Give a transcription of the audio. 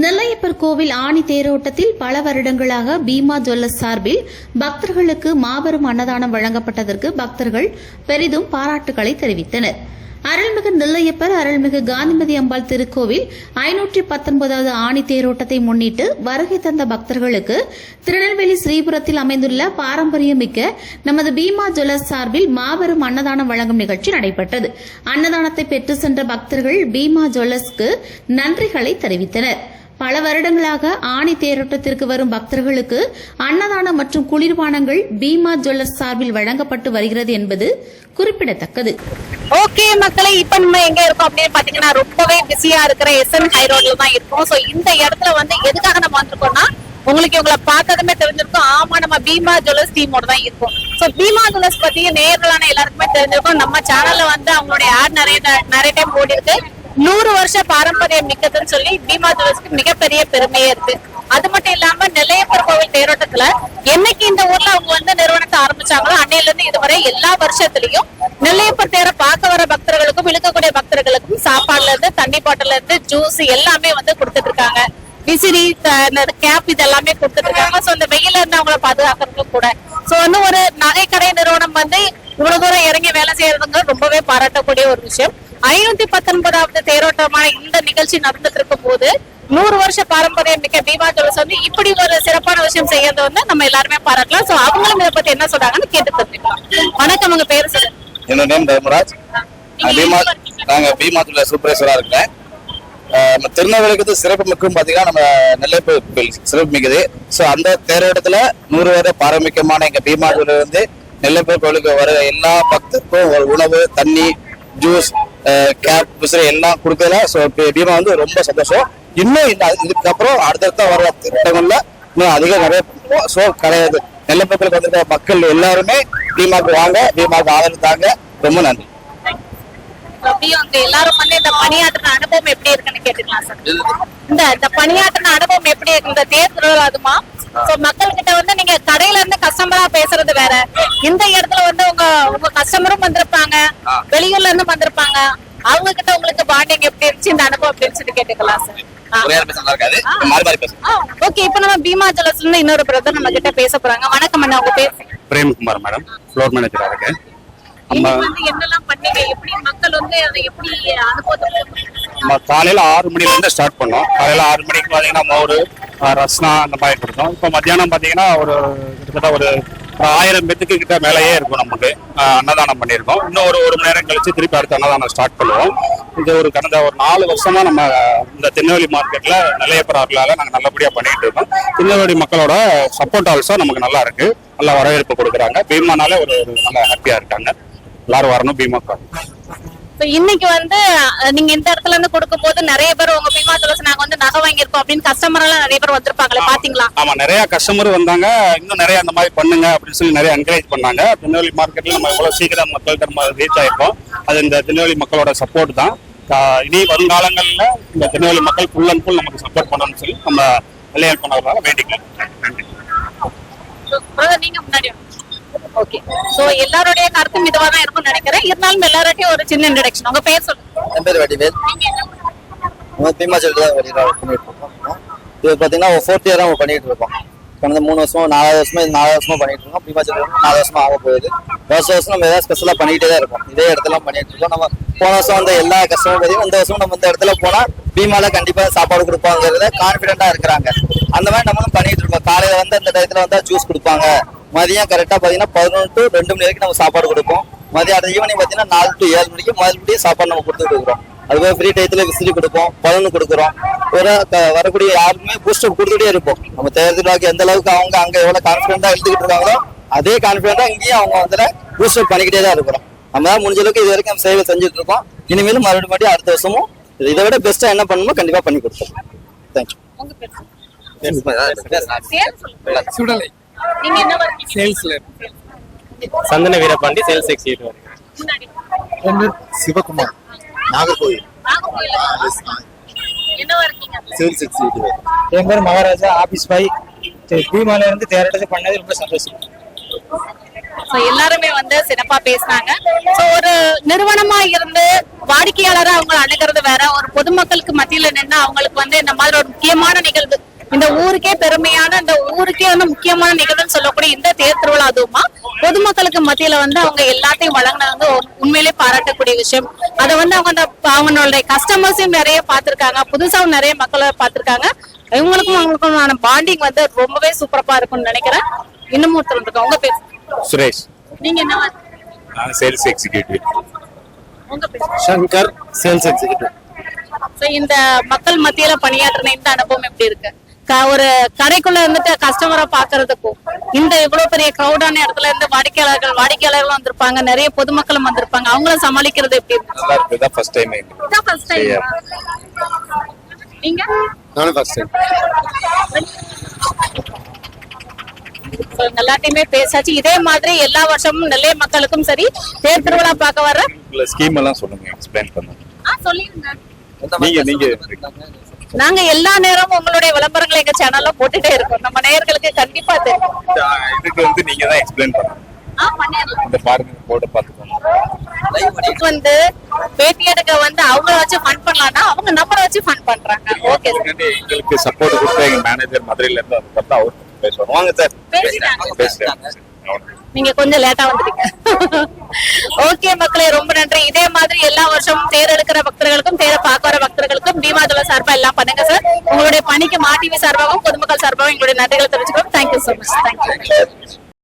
நெல்லையப்பர் கோவில் ஆணி தேரோட்டத்தில் பல வருடங்களாக பீமா ஜுவல்லர்ஸ் சார்பில் பக்தர்களுக்கு மாபெரும் அன்னதானம் வழங்கப்பட்டதற்கு பக்தர்கள் பெரிதும் பாராட்டுகளை தெரிவித்தனர். அருள்மிகு நெல்லையப்பர் அருள்மிகு காந்திமதி அம்பாள் திருக்கோவில் ஐநூற்றி பத்தொன்பதாவது ஆணி தேரோட்டத்தை முன்னிட்டு வருகை தந்த பக்தர்களுக்கு திருநெல்வேலி ஸ்ரீபுரத்தில் அமைந்துள்ள பாரம்பரியமிக்க நமது பீமா ஜுவல்லர்ஸ் சார்பில் மாபெரும் அன்னதானம் வழங்கும் நிகழ்ச்சி நடைபெற்றது. அன்னதானத்தை பெற்று சென்ற பக்தர்கள் பீமா ஜுவல்லர்ஸ்க்கு நன்றிகளை தெரிவித்தனர். பல வருடங்களாக ஆணி தேரோட்டத்திற்கு வரும் பக்தர்களுக்கு அன்னதானம் மற்றும் குளிர்பானங்கள் பீமா ஜுவல்லர்ஸ் சார்பில் வழங்கப்பட்டு வருகிறது என்பது குறிப்பிடத்தக்கது. ஓகே மக்களை இப்ப நம்ம எங்க இருக்கோம் அப்படின்னு பாத்தீங்கன்னா ரொம்பவே பிஸியா இருக்கிற எஸ்என் ஹை ரோட்ல தான் இருக்கோம். சோ இந்த இடத்துல வந்து எதுக்காக நம்ம வந்திருக்கோம்னா உங்களுக்கு இவங்களை பார்த்ததுமே தெரிஞ்சிருக்கும். ஆமா நம்ம பீமா ஜுவல்லர்ஸ் டீமோட தான் இருக்கும். சோ பீமா ஜுவல்லர்ஸ் பத்தி நேர்களான எல்லாருக்குமே தெரிஞ்சிருக்கும். நம்ம சேனல்ல வந்து அவங்களுடைய ஆட் நிறைய நிறைய டைம் ஓடி இருக்கு நூறு வருஷ பாரம்பரியம் மிக்கதுன்னு சொல்லி பீமா ஜுவல்லர்ஸ்க்கு மிகப்பெரிய பெருமையே இருக்கு. அது மட்டும் இல்லாம நெல்லையப்பர் கோவில் தேரோட்டத்துல என்னைக்கு இந்த ஊர்ல அவங்க வந்து நிறுவனத்தை ஆரம்பிச்சாங்களோ அன்னையில இருந்து இதுவரை எல்லா வருஷத்துலயும் நெல்லையப்பர் தேரை பார்க்க வர பக்தர்களுக்கும் இழுக்கக்கூடிய பக்தர்களுக்கும் சாப்பாடுல இருந்து தண்ணி பாட்டில இருந்து ஜூஸ் எல்லாமே வந்து கொடுத்துட்டு இருக்காங்க. விசிறி கேப் இது எல்லாமே கொடுத்துட்டு இருக்காங்க. சோ இந்த வெயில இருந்து அவங்கள பாதுகாக்கிறதுக்கும் கூட. சோ வந்து ஒரு நகைக்கடை நிறுவனம் வந்து இவ்வளவு தூரம் இறங்கி வேலை செய்யறதுங்க ரொம்பவே பாராட்டக்கூடிய ஒரு விஷயம். ஐநூத்தி பத்தொன்பதாவது தேரோட்டமான இந்த நிகழ்ச்சி நடந்துட்டு இருக்கும் போது நூறு வருஷ பாரம்பரியம் மிக்க பீமா ஜுவல்ஸ் வந்து இப்படி ஒரு சிறப்பான விஷயம் செய்யறது வந்து நம்ம எல்லாருமே பாராட்டலாம். சோ அவங்களும் இதை பத்தி என்ன சொல்றாங்கன்னு கேட்டு தெரிஞ்சுக்கலாம் வணக்கம் உங்க பேரு சொல்லுங்க. என்னோட நேம் தர்மராஜ். பீமா நாங்க பீமாத்துல சூப்பரேஸ்வரா இருக்கிறேன் நம்ம திருநெல்வேலிக்கு சிறப்பு மிக்கும் பாத்தீங்கன்னா நம்ம நெல்லைப்பு கோயில் சிறப்பு மிகுது ஸோ அந்த தேரோட்டத்துல நூறு வருட பாரம்பரியமான எங்க பீமாத்துல வந்து நெல்லைப்பு கோயிலுக்கு வர எல்லா பக்தருக்கும் ஒரு உணவு தண்ணி ஜூஸ் கேப் விசிறி எல்லாம் கொடுக்கல. ஸோ பீமா வந்து ரொம்ப சந்தோஷம். இன்னும் இதுக்கப்புறம் அடுத்தடுத்த வர திட்டங்கள்ல இன்னும் அதிகம் நிறைய பண்ணுவோம். ஸோ கிடையாது. நெல்லைப்பக்கலுக்கு வந்திருக்க மக்கள் எல்லாருமே பீமாக்கு வாங்க பீமாக்கு ஆதரவு தாங்க. ரொம்ப நன்றி. அப்படியும் எல்லாரும் வந்து இந்த பணியாற்றின அனுபவம் எப்படி இருக்குன்னு கேட்டுக்கலாம் சார். இந்த பணியாற்றின அனுபவம் எப்படி இருக்கு? இந்த தேர்தல் அதுமா சோ மக்கள் கிட்ட வந்து நீங்க கடையில இருந்து கஸ்டமரா பேசுறது வேற. இந்த இடத்துல வந்து உங்க உங்க கஸ்டமரும் வந்திருப்பாங்க. வெளியூர்ல இருந்து வந்திருப்பாங்க. அவங்க கிட்ட உங்களுக்கு பாண்டிங் எப்படி இருந்துச்சு? இந்த அனுபவம் எப்படி இருந்துச்சு கேட்டுக்கலாம் சார் ஓகே இப்ப நம்ம பீமா ஜலஸ்ல இருந்து இன்னொரு பிரதர் நம்ம கிட்ட பேச போறாங்க. வணக்கம் அண்ணா உங்க பேர்? பிரேம்குமார் மேடம் ஃப்ளோர் மேனேஜரா இருக்கேன் நம்ம இன்னைக்கு வந்து என்னெல்லாம் பண்ணீங்க? எப்படி மக்கள் வந்து அதை எப்படி அனுபவத்தை நம்ம காலையில ஆறு மணில இருந்து ஸ்டார்ட் பண்ணோம். காலையில ஆறு மணிக்கு பாத்தீங்கன்னா மோர் ரஸ்னா அந்த மாதிரி கொடுத்தோம் இப்போ மத்தியானம் பார்த்தீங்கன்னா ஒரு கிட்டத்தட்ட ஒரு ஆயிரம் பேத்துக்கு கிட்ட மேலேயே இருக்கும் நமக்கு. அன்னதானம் பண்ணியிருக்கோம். இன்னும் ஒரு ஒரு மணி நேரம் கழிச்சு திருப்பி அடுத்த அன்னதானம் ஸ்டார்ட் பண்ணுவோம். இது ஒரு கடந்த ஒரு நாலு வருஷமா நம்ம இந்த திருநெல்வேலி மார்க்கெட்ல நிலையப்பர் நாங்கள் நல்லபடியாக பண்ணிகிட்டு பண்ணிட்டு இருக்கோம். திருநெல்வேலி மக்களோட சப்போர்ட் ஆல்சோ நமக்கு நல்லா இருக்கு. நல்லா வரவேற்பு கொடுக்குறாங்க. பீமானாலே ஒரு நல்லா நல்ல ஹாப்பியா இருக்காங்க. எல்லாரும் வரணும் பீமாக்கு So, இன்னைக்கு வந்து நீங்க இந்த இடத்துல இருந்து கொடுக்கும் போது நிறைய பேர் உங்க பீமா துளசி நாங்க வந்து நகை வாங்கியிருக்கோம் அப்படின்னு கஸ்டமர் எல்லாம் நிறைய பேர் வந்திருப்பாங்களே பாத்தீங்களா? ஆமா நிறைய கஸ்டமர் வந்தாங்க. இன்னும் நிறைய அந்த மாதிரி பண்ணுங்க அப்படின்னு சொல்லி நிறைய என்கரேஜ் பண்ணாங்க. திருநெல்வேலி மார்க்கெட்ல நம்ம எவ்வளவு சீக்கிரம் மக்கள்கிட்ட நம்ம ரீச் ஆயிருக்கோம். அது இந்த திருநெல்வேலி மக்களோட சப்போர்ட் தான். இனி வருங்காலங்கள்ல இந்த திருநெல்வேலி மக்கள் ஃபுல் அண்ட் ஃபுல் நமக்கு சப்போர்ட் பண்ணணும்னு சொல்லி நம்ம விளையாட்டு பண்ணவர்களால வேண்டிக்கலாம் நன்றி. நீங்க முன்னாடி ஓகே சோ எல்லாருடைய கருத்தும் இதுவா தான் இருக்கும்னு நினைக்கிறேன். இருந்தாலும் எல்லார்ட்டையும் ஒரு சின்ன இன்ட்ரடக்ஷன் உங்க பேர் சொல்லுங்க. என் பேர் வடிவேல். நீங்க என்ன பீமாச்சல் தான் பண்ணிட்டு இருக்கோம். இது பார்த்தீங்கன்னா ஒரு ஃபோர்த் இயர் தான் பண்ணிட்டு இருக்கோம். கடந்த மூணு வருஷமா நாலாவது வருஷமா இது நாலாவது வருஷமா பண்ணிட்டு இருக்கோம். பீமாச்சல் நாலு வருஷமா ஆக போகுது. வருஷம் வருஷம் நம்ம ஏதாவது ஸ்பெஷலாக பண்ணிட்டே தான் இருக்கோம். இதே இடத்துல பண்ணிட்டு இருக்கோம். நம்ம போன வருஷம் வந்த எல்லா கஸ்டமர் பார்த்தீங்கன்னா இந்த வருஷம் நம்ம இந்த இடத்துல போனால் பீமால கண்டிப்பாக சாப்பாடு கொடுப்பாங்கிறத கான்பிடண்டா இருக்கிறாங்க. அந்த மாதிரி நம்மளும் பண்ணிட்டு இருக்கோம். காலையில் வந்து அந்த டயத்துல வந்தால் ஜூஸ் கொடுப்பாங்க. மதியம் கரெக்டாக பார்த்தீங்கன்னா பதினொன்று டு ரெண்டு மணி வரைக்கும் நம்ம சாப்பாடு கொடுப்போம். மதியம் அடுத்த ஈவினிங் பார்த்தீங்கன்னா நாலு டு ஏழு மணிக்கு மறுபடியும் சாப்பாடு நம்ம கொடுத்துட்டு இருக்கிறோம். அதுபோக ஃப்ரீ டயத்துல விசிறி கொடுப்போம் பலனு கொடுக்குறோம். ஒரு வரக்கூடிய யாருக்குமே பூஸ்டப் கொடுத்துட்டே இருப்போம். நம்ம தேர்தலாக்கு எந்த அளவுக்கு அவங்க அங்க எவ்வளவு கான்பிடண்டா எழுதிக்கிட்டு இருக்காங்களோ அதே கான்பிடண்டா இங்கேயும் அவங்க வந்து பூஸ்டப் பண்ணிக்கிட்டே தான் இருக்கிறோம். நம்ம தான் முடிஞ்ச அளவுக்கு இது வரைக்கும் சேவை செஞ்சுட்டு இருக்கோம். இனிமேலும் மறுபடியும் மறுபடியும் அடுத்த வருஷமும் இதை விட பெஸ்டா என்ன பண்ணணுமோ கண்டிப்பா பண்ணி கொடுப்போம். Thank you Sudalai. நீங்க என்ன வரீங்க சேல்ஸ்ல சந்தன வீரபாண்டி சேல்ஸ் எக்ஸிக்யூட்டிவ் முன்னாடி. பேர் சிவகுமார். நாகர்கோவில். நாகர்கோயில் என்ன வரீங்க சேல்ஸ் எக்ஸிக்யூட்டிவ் என் பேர் மகாராஜா ஆபீஸ் பாய். பீமால இருந்து தேரட்டது பண்ணது ரொம்ப சந்தோஷம். எல்லாருமே வந்து சிறப்பா பேசினாங்க. சோ ஒரு நிறுவனமா இருந்து வாடிக்கையாளரா அவங்க அணுகிறது வேற. ஒரு பொதுமக்களுக்கு மத்தியில நின்று அவங்களுக்கு வந்து இந்த மாதிரி ஒரு முக்கியமான நிகழ்வு இந்த ஊருக்கே பெருமையான இந்த ஊருக்கே வந்து முக்கியமான நிகழ்வுன்னு சொல்லக்கூடிய இந்த தேர் திருவிழா அதுவுமா பொதுமக்களுக்கு மத்தியில வந்து அவங்க எல்லாத்தையும் வழங்கினது வந்து உண்மையிலே பாராட்டக்கூடிய விஷயம். அதை வந்து அவங்க அந்த அவங்களுடைய கஸ்டமர்ஸையும் நிறைய பார்த்திருக்காங்க. புதுசாவும் நிறைய மக்களை பார்த்திருக்காங்க. இவங்களுக்கும் அவங்களுக்குமான பாண்டிங் வந்து ரொம்பவே சூப்பரப்பா இருக்கும்னு நினைக்கிறேன். இன்னமும் ஒருத்தர் இருக்காங்க உங்க பேர்? சுரேஷ். நீங்க என்ன நான் சேல்ஸ் எக்ஸிக்யூட்டிவ் உங்க பேர்? சங்கர் சேல்ஸ் எக்ஸிக்யூட்டிவ் இந்த மக்கள் மத்தியில பணியாற்றின இந்த அனுபவம் எப்படி இருக்கு? ஒரு கடைக்குள்ள இருந்துட்டு கஸ்டமரை பாக்குறதுக்கும் இந்த இவ்வளவு பெரிய கிரௌடான இடத்துல இருந்து வாடிக்கையாளர்கள் வாடிக்கையாளர்களும் வந்திருப்பாங்க. நிறைய பொதுமக்களும் வந்திருப்பாங்க. அவங்கள சமாளிக்கிறது எப்படி இருக்கு? நல்லா இருக்கு. இதான் ஃபர்ஸ்ட் டைம் இதான் first time. ஆ? நீங்க? நானும் ஃபர்ஸ்ட் டைம் So, இவங்க எல்லாத்தையுமே பேசாச்சு. இதே மாதிரி எல்லா வருஷமும் நெல்லை மக்களுக்கும் சரி தேர் திருவிழா பார்க்க வர ஸ்கீம் எல்லாம் சொல்லுங்க. எக்ஸ்பிளைன் பண்ணுங்க. ஆ, சொல்லிருங்க நீங்க நீங்க. நாங்க எல்லா நேரமும் உங்களுடைய விளம்பரங்களை எங்க சேனல்ல போட்டுட்டே இருக்கோம். நம்ம நேயர்களுக்கு கண்டிப்பா தெரியும். இதுக்கு வந்து நீங்க தான் எக்ஸ்பிளைன் பண்ணணும். இந்த பாருங்க போர்டை பார்த்துக்கோங்க. இதுக்கு வந்து பேட்டி எடுக்க வந்து அவங்கள வச்சு ஃபன் பண்ணலாம்னா அவங்க நம்மள வச்சு ஃபன் பண்றாங்க. ஓகே எங்களுக்கு சப்போர்ட் கொடுத்த எங்க மேனேஜர் மதுரையில இருந்து அதை பார்த்தா அவர் பேசுவாங்க வாங்க சார். பேசுறேன் நீங்க கொஞ்சம் லேட்டா வந்துட்டீங்க. ஓகே மக்களே ரொம்ப பக்தர்களுக்கும் சார்பா எல்லாம் பண்ணுங்க சார். உங்களுடைய பணிக்கு மாட்டிவி சார்பாகவும் பொதுமக்கள் சார்பாகவும் எங்களுடைய நன்றிகளை தெரிவிச்சுக்கிறோம். Thank you so much thank you